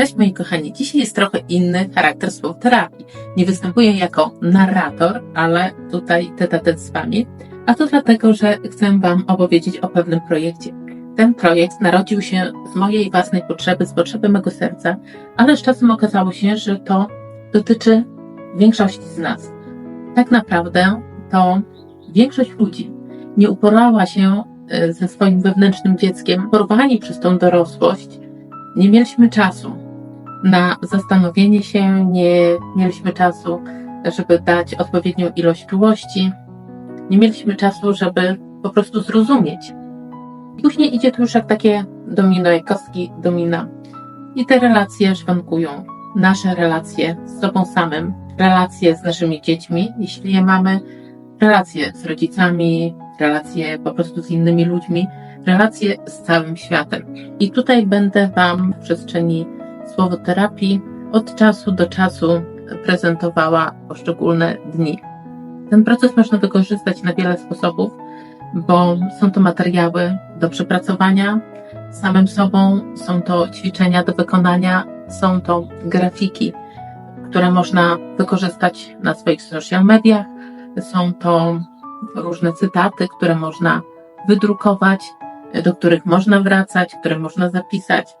Cześć moi kochani, dzisiaj jest trochę inny charakter słów terapii. Nie występuję jako narrator, ale tutaj tete z wami, a to dlatego, że chcę wam opowiedzieć o pewnym projekcie. Ten projekt narodził się z mojej własnej potrzeby, z potrzeby mego serca, ale z czasem okazało się, że to dotyczy większości z nas. Tak naprawdę to większość ludzi nie uporała się e, ze swoim wewnętrznym dzieckiem, porwani przez tą dorosłość, nie mieliśmy czasu na zastanowienie się, nie mieliśmy czasu, żeby dać odpowiednią ilość czułości, nie mieliśmy czasu, żeby po prostu zrozumieć. Później idzie to już jak takie domino, jak kostki domina. I te relacje szwankują. Nasze relacje z sobą samym, relacje z naszymi dziećmi, jeśli je mamy, relacje z rodzicami, relacje po prostu z innymi ludźmi, relacje z całym światem. I tutaj będę Wam w przestrzeni słowoterapii od czasu do czasu prezentowała poszczególne dni. Ten proces można wykorzystać na wiele sposobów, bo są to materiały do przepracowania samym sobą, są to ćwiczenia do wykonania, są to grafiki, które można wykorzystać na swoich social mediach, są to różne cytaty, które można wydrukować, do których można wracać, które można zapisać.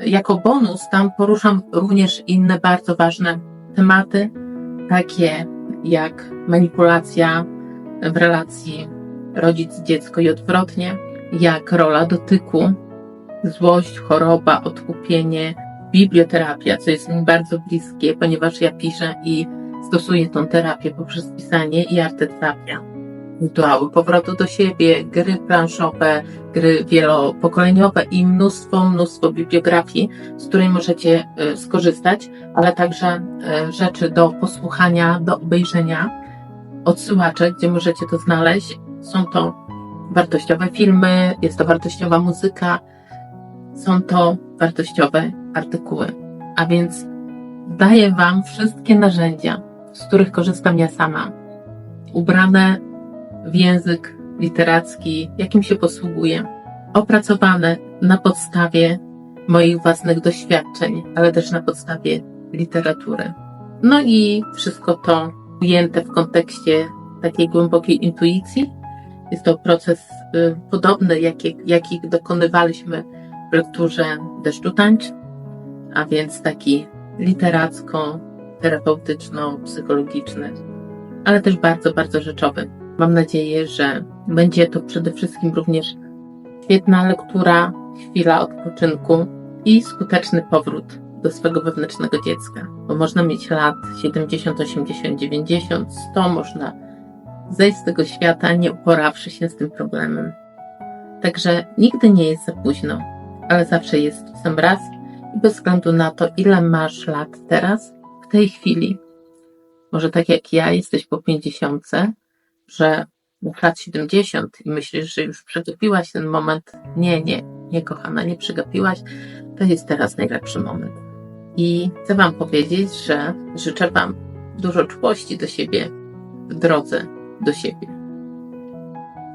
Jako bonus tam poruszam również inne bardzo ważne tematy, takie jak manipulacja w relacji rodzic-dziecko i odwrotnie, jak rola dotyku, złość, choroba, odkupienie, biblioterapia, co jest mi bardzo bliskie, ponieważ ja piszę i stosuję tą terapię poprzez pisanie i arteterapia rytuały powrotu do siebie, gry planszowe, gry wielopokoleniowe i mnóstwo, mnóstwo bibliografii, z której możecie e, skorzystać, ale także e, rzeczy do posłuchania, do obejrzenia, odsyłacze, gdzie możecie to znaleźć. Są to wartościowe filmy, jest to wartościowa muzyka, są to wartościowe artykuły. A więc daję Wam wszystkie narzędzia, z których korzystam ja sama, ubrane w język literacki, jakim się posługuję, opracowane na podstawie moich własnych doświadczeń, ale też na podstawie literatury. No i wszystko to ujęte w kontekście takiej głębokiej intuicji. Jest to proces y, podobny, jaki, dokonywaliśmy w lekturze Deszczu Tańcz, a więc taki literacko, terapeutyczno-psychologiczny, ale też bardzo, bardzo rzeczowy. Mam nadzieję, że będzie to przede wszystkim również świetna lektura, chwila odpoczynku i skuteczny powrót do swego wewnętrznego dziecka. Bo można mieć lat 70, 80, 90, 100, można zejść z tego świata, nie uporawszy się z tym problemem. Także nigdy nie jest za późno, ale zawsze jest w sam raz i bez względu na to, ile masz lat teraz, w tej chwili, może tak jak ja, jesteś po 50, że lat 70 i myślisz, że już przegapiłaś ten moment. Nie, nie, nie, kochana, nie przegapiłaś. To jest teraz najlepszy moment. I chcę Wam powiedzieć, że życzę Wam dużo czułości do siebie w drodze do siebie.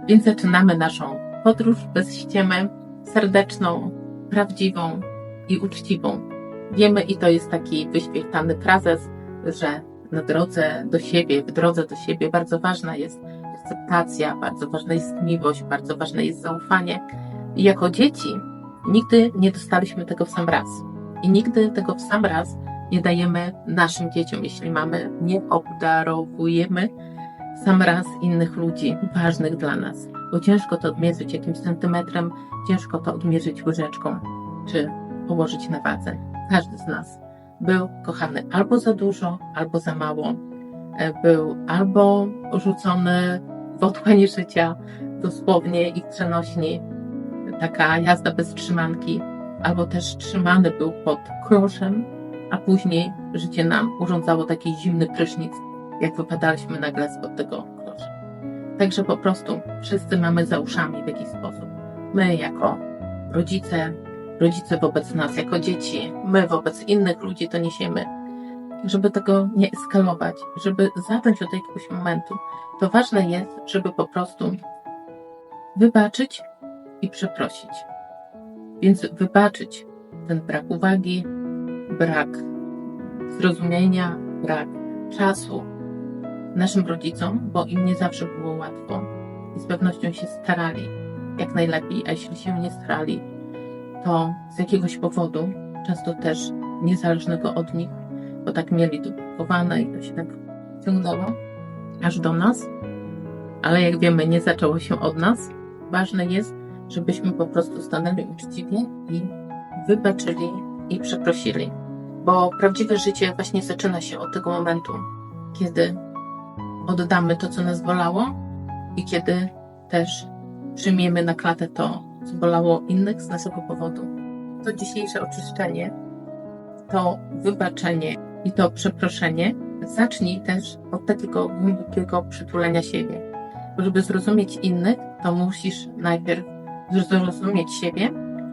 Więc zaczynamy naszą podróż bez ściemy, serdeczną, prawdziwą i uczciwą. Wiemy, i to jest taki wyświetlany frazes, że na drodze do siebie, w drodze do siebie bardzo ważna jest akceptacja, bardzo ważna jest miłość, bardzo ważne jest zaufanie. I jako dzieci nigdy nie dostaliśmy tego w sam raz. I nigdy tego w sam raz nie dajemy naszym dzieciom, jeśli mamy, nie obdarowujemy sam raz innych ludzi ważnych dla nas. Bo ciężko to odmierzyć jakimś centymetrem, ciężko to odmierzyć łyżeczką, czy położyć na wadze. Każdy z nas był kochany albo za dużo, albo za mało. E, był albo rzucony w otchłanie życia, dosłownie i w przenośni, taka jazda bez trzymanki, albo też trzymany był pod kloszem, a później życie nam urządzało taki zimny prysznic, jak wypadaliśmy nagle spod tego klosza. Także po prostu wszyscy mamy za uszami w jakiś sposób. My jako rodzice, rodzice wobec nas jako dzieci, my wobec innych ludzi to niesiemy. Żeby tego nie eskalować, żeby zacząć od jakiegoś momentu, to ważne jest, żeby po prostu wybaczyć i przeprosić. Więc wybaczyć ten brak uwagi, brak zrozumienia, brak czasu naszym rodzicom, bo im nie zawsze było łatwo i z pewnością się starali jak najlepiej, a jeśli się nie starali, to z jakiegoś powodu, często też niezależnego od nich, bo tak mieli to i to się tak ciągnęło aż do nas. Ale jak wiemy, nie zaczęło się od nas. Ważne jest, żebyśmy po prostu stanęli uczciwie i wybaczyli i przeprosili. Bo prawdziwe życie właśnie zaczyna się od tego momentu, kiedy oddamy to, co nas bolało i kiedy też przyjmiemy na klatę to, bolało innych z naszego powodu. To dzisiejsze oczyszczenie, to wybaczenie i to przeproszenie zacznij też od takiego głębokiego przytulenia siebie. Bo żeby zrozumieć innych, to musisz najpierw zrozumieć siebie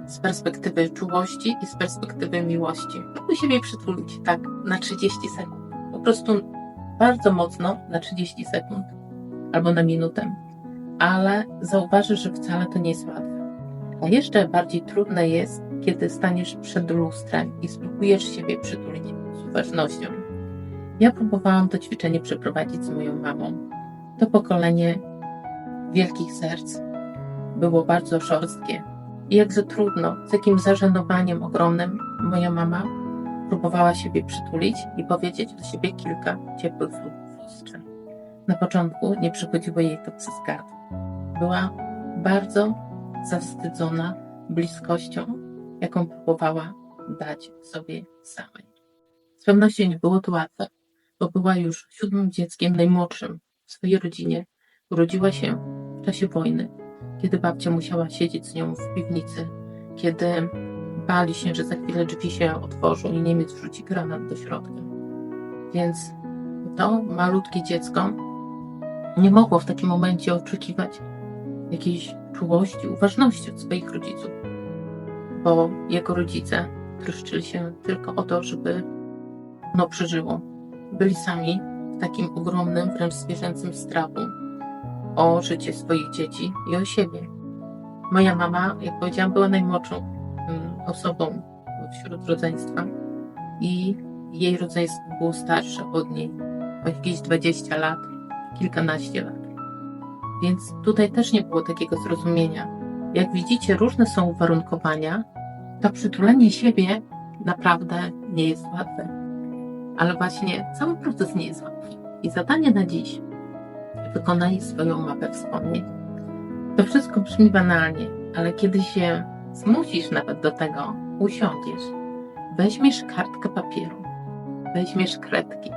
z perspektywy czułości i z perspektywy miłości. Żeby siebie przytulić tak na 30 sekund. Po prostu bardzo mocno na 30 sekund albo na minutę. Ale zauważysz, że wcale to nie jest łatwe. A jeszcze bardziej trudne jest, kiedy staniesz przed lustrem i spróbujesz siebie przytulić z uważnością. Ja próbowałam to ćwiczenie przeprowadzić z moją mamą. To pokolenie wielkich serc było bardzo szorstkie. I jakże trudno, z jakim zażenowaniem ogromnym moja mama próbowała siebie przytulić i powiedzieć do siebie kilka ciepłych słów lustrze. Na początku nie przychodziło jej to przez gardło. Była bardzo zawstydzona bliskością, jaką próbowała dać sobie samej. Z pewnością nie było to łatwe, bo była już siódmym dzieckiem, najmłodszym w swojej rodzinie. Urodziła się w czasie wojny, kiedy babcia musiała siedzieć z nią w piwnicy, kiedy bali się, że za chwilę drzwi się otworzą i Niemiec wrzuci granat do środka. Więc to malutkie dziecko nie mogło w takim momencie oczekiwać jakiejś czułości, uważności od swoich rodziców, bo jego rodzice troszczyli się tylko o to, żeby ono przeżyło. Byli sami w takim ogromnym, wręcz zwierzęcym strachu o życie swoich dzieci i o siebie. Moja mama, jak powiedziałam, była najmłodszą mm, osobą wśród rodzeństwa i jej rodzeństwo było starsze od niej o jakieś 20 lat, kilkanaście lat. Więc tutaj też nie było takiego zrozumienia. Jak widzicie, różne są uwarunkowania. To przytulenie siebie naprawdę nie jest łatwe. Ale właśnie cały proces nie jest łatwy. I zadanie na dziś wykonaj swoją mapę wspomnień. To wszystko brzmi banalnie, ale kiedy się zmusisz nawet do tego, usiądziesz, weźmiesz kartkę papieru, weźmiesz kredki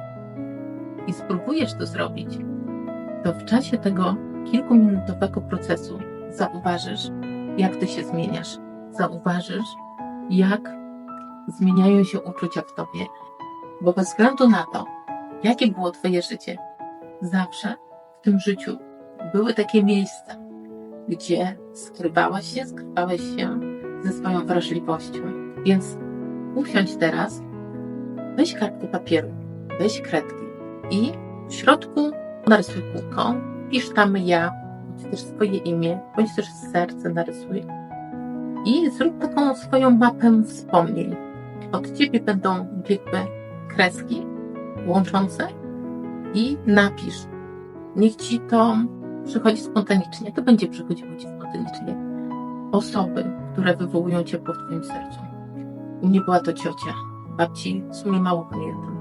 i spróbujesz to zrobić, to w czasie tego kilkuminutowego procesu zauważysz, jak ty się zmieniasz. Zauważysz, jak zmieniają się uczucia w tobie, bo bez względu na to, jakie było twoje życie, zawsze w tym życiu były takie miejsca, gdzie skrywałaś się, skrywałeś się ze swoją wrażliwością. Więc usiądź teraz, weź kartkę papieru, weź kredki i w środku narysuj kółko, pisz tam ja, bądź też swoje imię, bądź też serce narysuj i zrób taką swoją mapę wspomnień. Od Ciebie będą biegły kreski łączące i napisz. Niech Ci to przychodzi spontanicznie, to będzie przychodziło Ci spontanicznie. Osoby, które wywołują ciepło w Twoim sercu. U mnie była to ciocia, babci, w sumie mało pamiętam.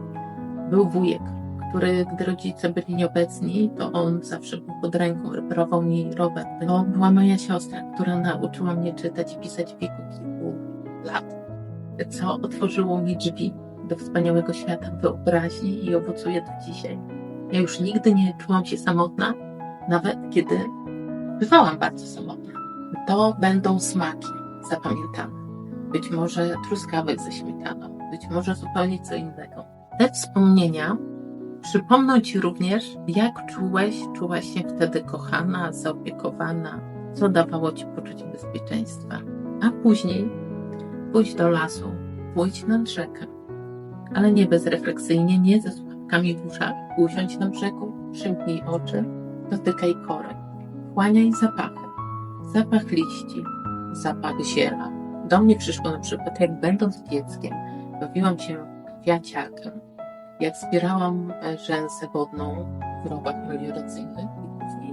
Był wujek, który, gdy rodzice byli nieobecni, to on zawsze był pod ręką, reperował mi rower. To była moja siostra, która nauczyła mnie czytać i pisać w wieku kilku lat, co otworzyło mi drzwi do wspaniałego świata wyobraźni i owocuje do dzisiaj. Ja już nigdy nie czułam się samotna, nawet kiedy bywałam bardzo samotna. To będą smaki zapamiętane. Być może truskawek ze śmietaną, być może zupełnie co innego. Te wspomnienia przypomną Ci również, jak czułeś, czułaś się wtedy kochana, zaopiekowana, co dawało Ci poczucie bezpieczeństwa. A później pójdź do lasu, pójdź nad rzekę, ale nie bezrefleksyjnie, nie ze słuchawkami w uszach. Usiądź na brzegu, przymknij oczy, dotykaj korek, chłaniaj zapachy. Zapach liści, zapach ziela. Do mnie przyszło na przykład, jak będąc dzieckiem, bawiłam się kwiaciarkę, jak zbierałam e, rzęsę wodną w rowach melioracyjnych i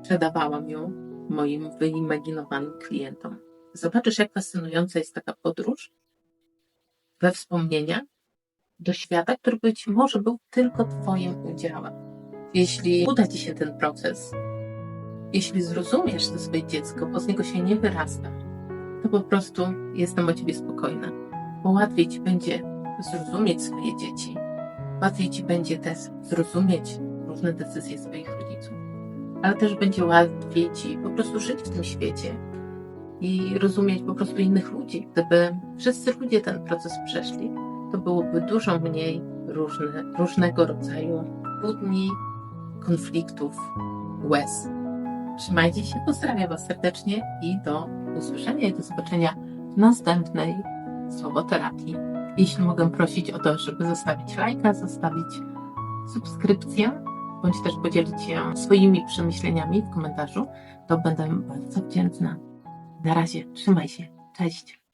sprzedawałam ją moim wyimaginowanym klientom. Zobaczysz, jak fascynująca jest taka podróż we wspomnienia do świata, który być może był tylko Twoim udziałem. Jeśli uda Ci się ten proces, jeśli zrozumiesz to swoje dziecko, bo z niego się nie wyrasta, to po prostu jestem o Ciebie spokojna, bo łatwiej Ci będzie zrozumieć swoje dzieci, łatwiej Ci będzie też zrozumieć różne decyzje swoich rodziców, ale też będzie łatwiej Ci po prostu żyć w tym świecie i rozumieć po prostu innych ludzi. Gdyby wszyscy ludzie ten proces przeszli, to byłoby dużo mniej różne, różnego rodzaju kłótni, konfliktów, łez. Trzymajcie się, pozdrawiam Was serdecznie i do usłyszenia i do zobaczenia w następnej słowoterapii. Jeśli mogę prosić o to, żeby zostawić lajka, zostawić subskrypcję, bądź też podzielić się swoimi przemyśleniami w komentarzu, to będę bardzo wdzięczna. Na razie, trzymaj się. Cześć.